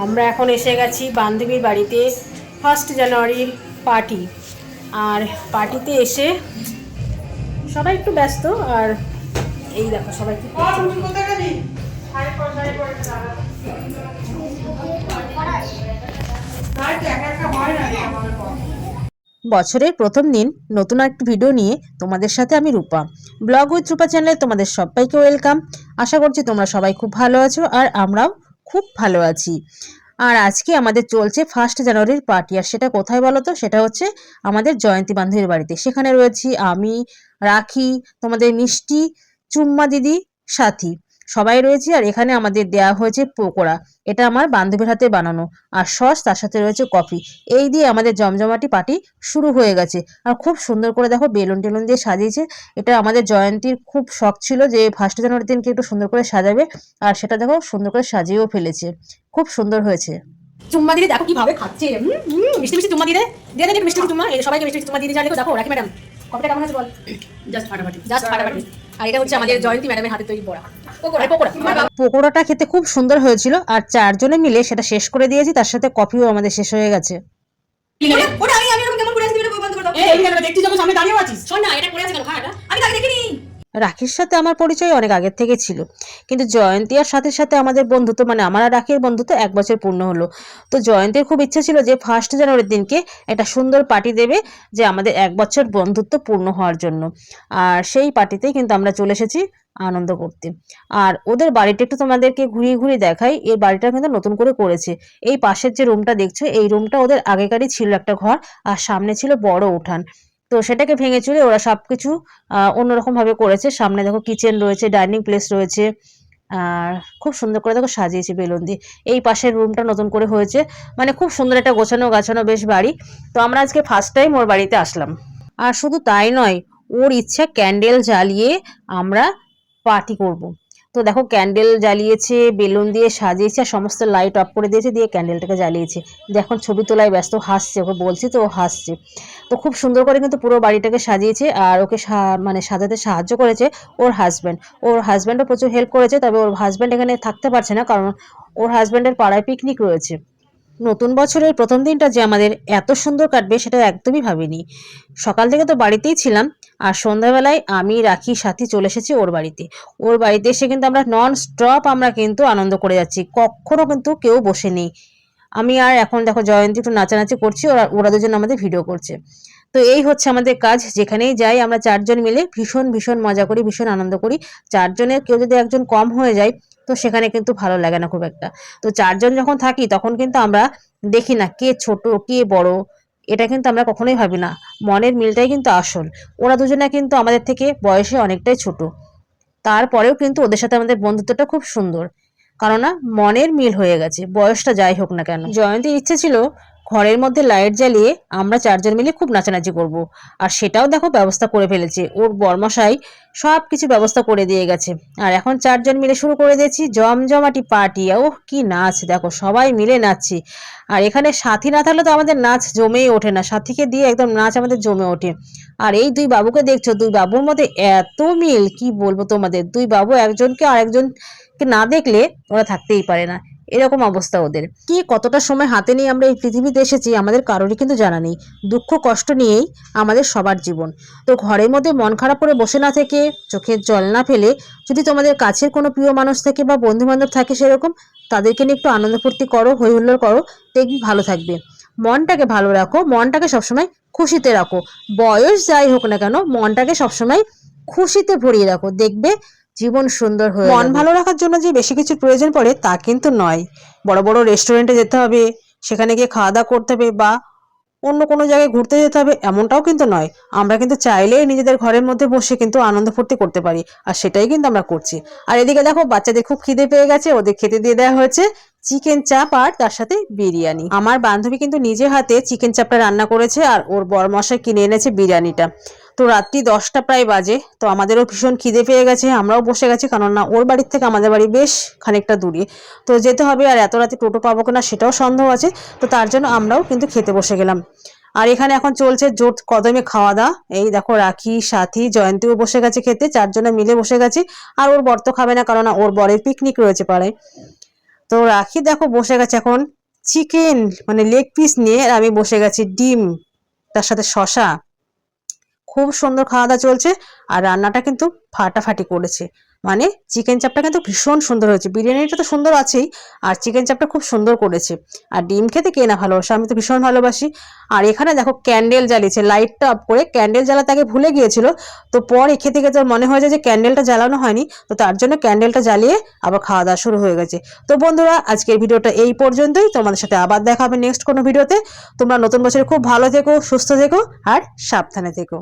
আমরা এখন এসে গেছি বান্ধবীর বাড়িতে ফার্স্ট জানুয়ারির পার্টি আর পার্টিতে এসে সবাই একটু ব্যস্ত আর এই দেখো সবাই কি। বছরের প্রথম দিন নতুন একটি ভিডিও নিয়ে তোমাদের সাথে আমি রূপা। ব্লগ উইথ রূপা চ্যানেলে তোমাদের সবাইকে ওয়েলকাম আশা করছি তোমরা সবাই খুব ভালো আছো আর আমরাও খুব ভালো আছি। আর আজকে আমাদের চলছে ফার্স্ট জানুয়ারির পার্টি আর সেটা কোথায় বলো তো? সেটা হচ্ছে আমাদের জয়ন্তী বান্ধবীর বাড়িতে। সেখানে রয়েছি আমি, রাখি, তোমাদের মিষ্টি, চুম্মা দিদি, সাথী। সবাই রয়েছে আর এখানে আমাদের দেয়া হয়েছে পকোড়া। এটা আমার বান্ধবীর হাতে বানানো। আর সস তার সাথে রয়েছে কফি। এই দিয়ে আমাদের জমজমাটি পার্টি শুরু হয়ে গেছে। আর খুব সুন্দর করে দেখো বেলুন টেলুন দিয়ে সাজিয়েছে। এটা আমাদের জয়ন্তীর খুব শখ ছিল যে ফার্স্ট জানুয়ারির দিনকে একটু সুন্দর করে সাজাবে। আর সেটা দেখো সুন্দর করে সাজিয়েও ফেলেছে। খুব সুন্দর হয়েছে। চুম্মা দিদি দেখো কীভাবে খাচ্ছে। মিষ্টি মিষ্টি চুম্মা দিদে। দিয়ে দেন মিষ্টি চুম্মা। সবাইকে মিষ্টি চুম্মা দিয়ে দেখো দেখো রাখি ম্যাডাম। কপিটা কেমন আছে বল? জাস্ট ফাটাফাটি। জাস্ট ফাটাফাটি। আর এটা হচ্ছে আমাদের জয়ন্তী ম্যাডামের হাতে তৈরি বড়া পকোড়া। পকোড়া। পকোড়াটা খেতে খুব সুন্দর হয়েছিল আর চারজনে মিলে সেটা শেষ করে দিয়েছি তার সাথে কফিও আমাদের শেষ হয়ে গেছে। আমি আমি কেমন করে আসছি বন্ধ করে দাও। এই এই যখন সামনে দাঁড়িয়ে আছিস। শোন না এটা করে আছে কেন? খাটা আমি তাকে দেখিনি। রাখির সাথে আমার পরিচয় অনেক আগের থেকে ছিল। কিন্তু জয়ন্তী আর সাথে সাথে আমাদের বন্ধুত্ব মানে আমার আর রাখির বন্ধুত্ব এক বছর পূর্ণ হলো। তো জয়ন্তীর খুব ইচ্ছা ছিল যে ফার্স্ট জানুয়ারির দিনকে একটা সুন্দর পার্টি দেবে, যে আমাদের এক বছর বন্ধুত্ব পূর্ণ হওয়ার জন্য। আর সেই পার্টিতেই কিন্তু আমরা চলে এসেছি আনন্দ করতে আর ওদের বাড়িটা একটু তোমাদেরকে ঘুরিয়ে ঘুরিয়ে দেখাই, এই বাড়িটা কিন্তু নতুন করে করেছে। এই পাশের যে রুমটা দেখছ, এই রুমটা ওদের আগেকারই ছিল একটা ঘর, আর সামনে ছিল বড় উঠান। তো সেটাকে ভেঙে চুরে ওরা সবকিছু আহ, অন্যরকম ভাবে করেছে। সামনে দেখো কিচেন রয়েছে ডাইনিং প্লেস রয়েছে আর খুব সুন্দর করে দেখো সাজিয়েছে বেলুন দিয়ে। এই পাশের রুমটা নতুন করে হয়েছে। মানে খুব সুন্দর একটা গোছানো গাছানো বেশ বাড়ি। তো আমরা আজকে ফার্স্ট টাইম ওর বাড়িতে আসলাম। আর শুধু তাই নয় ওর ইচ্ছা ক্যান্ডেল জ্বালিয়ে আমরা পার্টি করব। তো দেখো ক্যান্ডেল জ্বালিয়েছে, বেলুন দিয়ে সাজিয়েছে আর সমস্ত লাইট অফ করে দিয়েছে, দিয়ে ক্যান্ডেলটাকে জ্বালিয়েছে। এখন ছবি তোলায় ব্যস্ত, হাসছে, ওকে বলছি তো ও হাসছে। তো খুব সুন্দর করে কিন্তু পুরো বাড়িটাকে সাজিয়েছে আর ওকে মানে সাজাতে সাহায্য করেছে ওর হাজব্যান্ড ওর হাজব্যান্ডও প্রচুর হেল্প করেছে, তবে ওর হাজব্যান্ড এখানে থাকতে পারছে না, কারণ ওর হাজব্যান্ডের পাড়ায় পিকনিক রয়েছে। নতুন বছরের প্রথম দিনটা যে আমাদের এত সুন্দর কাটবে সেটা একদমই ভাবিনি। সকাল থেকে তো বাড়িতেই ছিলাম আর সন্ধ্যাবেলায় আমি, রাখি, সাথী চলে এসেছি ওর বাড়িতে। ওর বাড়িতে এসে কিন্তু আমরা নন স্টপ আমরা কিন্তু আনন্দ করে যাচ্ছি। কখনো কিন্তু কেউ বসে নেই আমি আর এখন দেখো জয়ন্তী একটু নাচানাচি করছি, ওরা ওরা দুজন আমাদের ভিডিও করছে। তো এই হচ্ছে আমাদের কাজ, যেখানেই যাই আমরা চারজন মিলে ভীষণ ভীষণ মজা করি, ভীষণ আনন্দ করি। চারজনের কেউ যদি একজন কম হয়ে যায় তো সেখানে কিন্তু ভালো লাগে না খুব একটা। তো চারজন যখন থাকি তখন কিন্তু আমরা দেখি না কে ছোট, কে বড়, এটা কিন্তু আমরা কখনোই ভাবি না। মনের মিলটাই কিন্তু আসল। ওরা দুজনে কিন্তু আমাদের থেকে বয়সে অনেকটাই ছোট। তারপরেও কিন্তু ওদের সাথে আমাদের বন্ধুত্বটা খুব সুন্দর। কেননা মনের মিল হয়ে গেছে, বয়সটা যাই হোক না কেন। জয়ন্তীর ইচ্ছে ছিল ঘরের মধ্যে লাইট জ্বালিয়ে আমরা চারজন মিলে খুব নাচানাচি করব। আর সেটাও দেখো ব্যবস্থা করে ফেলেছে। ওর বর্মশাই সব কিছু ব্যবস্থা করে দিয়ে গেছে। আর এখন চারজন মিলে শুরু করে দিয়েছি জমজমাটি পার্টি। ও কি নাচ দেখো, সবাই মিলে নাচছি। আর এখানে সাথী না থাকলে তো আমাদের নাচ জমেই ওঠে না। সাথীকে দিয়ে একদম নাচ আমাদের জমে ওঠে। আর এই দুই বাবুকে দেখছ, দুই বাবুর মধ্যে এত মিল, কি বলব তোমাদের? দুই বাবু একজনকে আরেকজনকে না দেখলে ওরা থাকতেই পারে না। এরকম অবস্থা ওদের। কি কতটা সময় হাতে নিয়ে আমরা এই পৃথিবীতে এসেছি আমাদের কারোরই কিন্তু জানা নেই। দুঃখ কষ্ট নিয়েই আমাদের সবার জীবন। তো ঘরের মধ্যে মন খারাপ করে বসে না থেকে, চোখের জল না ফেলে, যদি তোমাদের কাছের কোনো প্রিয় মানুষ থাকে বা বন্ধু বান্ধব থাকে সেরকম, তাদেরকে নিয়ে একটু আনন্দ ফুর্তি করো, হই হুল্লোড় করো, দেখবি ভালো থাকবে। মনটাকে ভালো রাখো, মনটাকে সবসময় খুশিতে রাখো। বয়স যাই হোক না কেন, মনটাকে সবসময় খুশিতে ভরিয়ে রাখো। দেখবে জীবন সুন্দর হয়ে মন ভালো রাখার জন্য যে বেশি কিছু প্রয়োজন পড়ে তা কিন্তু নয়। বড় বড় রেস্টুরেন্টে যেতে হবে সেখানে গিয়ে খাওয়া দাওয়া করতে হবে বা অন্য কোনো জায়গায় ঘুরতে যেতে হবে এমনটাও কিন্তু নয়। আমরা কিন্তু চাইলেই নিজেদের ঘরের মধ্যে বসে কিন্তু আনন্দ ফুর্তি করতে পারি আর সেটাই কিন্তু আমরা করছি। আর এদিকে দেখো বাচ্চাদের খুব খিদে পেয়ে গেছে ওদের খেতে দিয়ে দেওয়া হয়েছে চিকেন চাপ আর তার সাথে বিরিয়ানি। আমার বান্ধবী কিন্তু নিজে হাতে চিকেন চাপটা রান্না করেছে আর ওর বরমশাই কিনে এনেছে বিরিয়ানিটা। তো রাত্রি দশটা প্রায় বাজে, তো আমাদেরও ভীষণ খিদে পেয়ে গেছে, আমরাও বসে গেছি কারণ না ওর বাড়ির থেকে আমাদের বাড়ি বেশ খানিকটা দূরে। তো যেতে হবে আর এত রাতে টোটো পাবো কিনা সেটাও সন্দেহ আছে, তো তার জন্য আমরাও কিন্তু খেতে বসে গেলাম। আর এখানে এখন চলছে জোট কদমে খাওয়া দাওয়া এই দেখো রাখি, সাথী, জয়ন্তীও বসে গেছে খেতে, চারজনে মিলে বসে গেছি, আর ওর বর তো খাবে না কারণ ওর বরের পিকনিক রয়েছে পাড়ায়। তো রাখি দেখো বসে গেছে এখন চিকেন মানে লেগ পিস নিয়ে আর আমি বসে গেছি, ডিম, তার সাথে শশা খুব সুন্দর খাওয়া দাওয়া চলছে আর রান্নাটা কিন্তু ফাটাফাটি করেছে। মানে চিকেন চাপটা কিন্তু ভীষণ সুন্দর হয়েছে। বিরিয়ানিটা তো সুন্দর আছেই আর চিকেন চাপটা খুব সুন্দর করেছে। আর ডিম খেতে কে না ভালোবাসে? আমি তো ভীষণ ভালোবাসি। আর এখানে দেখো ক্যান্ডেল জ্বালিয়েছে লাইটটা অফ করে ক্যান্ডেল জ্বালাতে আগে ভুলে গিয়েছিল, তো পরে খেতে খেতে মনে হয়েছে যে ক্যান্ডেলটা জ্বালানো হয়নি, তো তার জন্য ক্যান্ডেলটা জ্বালিয়ে আবার খাওয়া দাওয়া শুরু হয়ে গেছে। তো বন্ধুরা, আজকের ভিডিওটা এই পর্যন্তই। তোমাদের সাথে আবার দেখা হবে নেক্সট কোনো ভিডিওতে। তোমরা নতুন বছরে খুব ভালো থেকো, সুস্থ থেকো আর সাবধানে থেকো।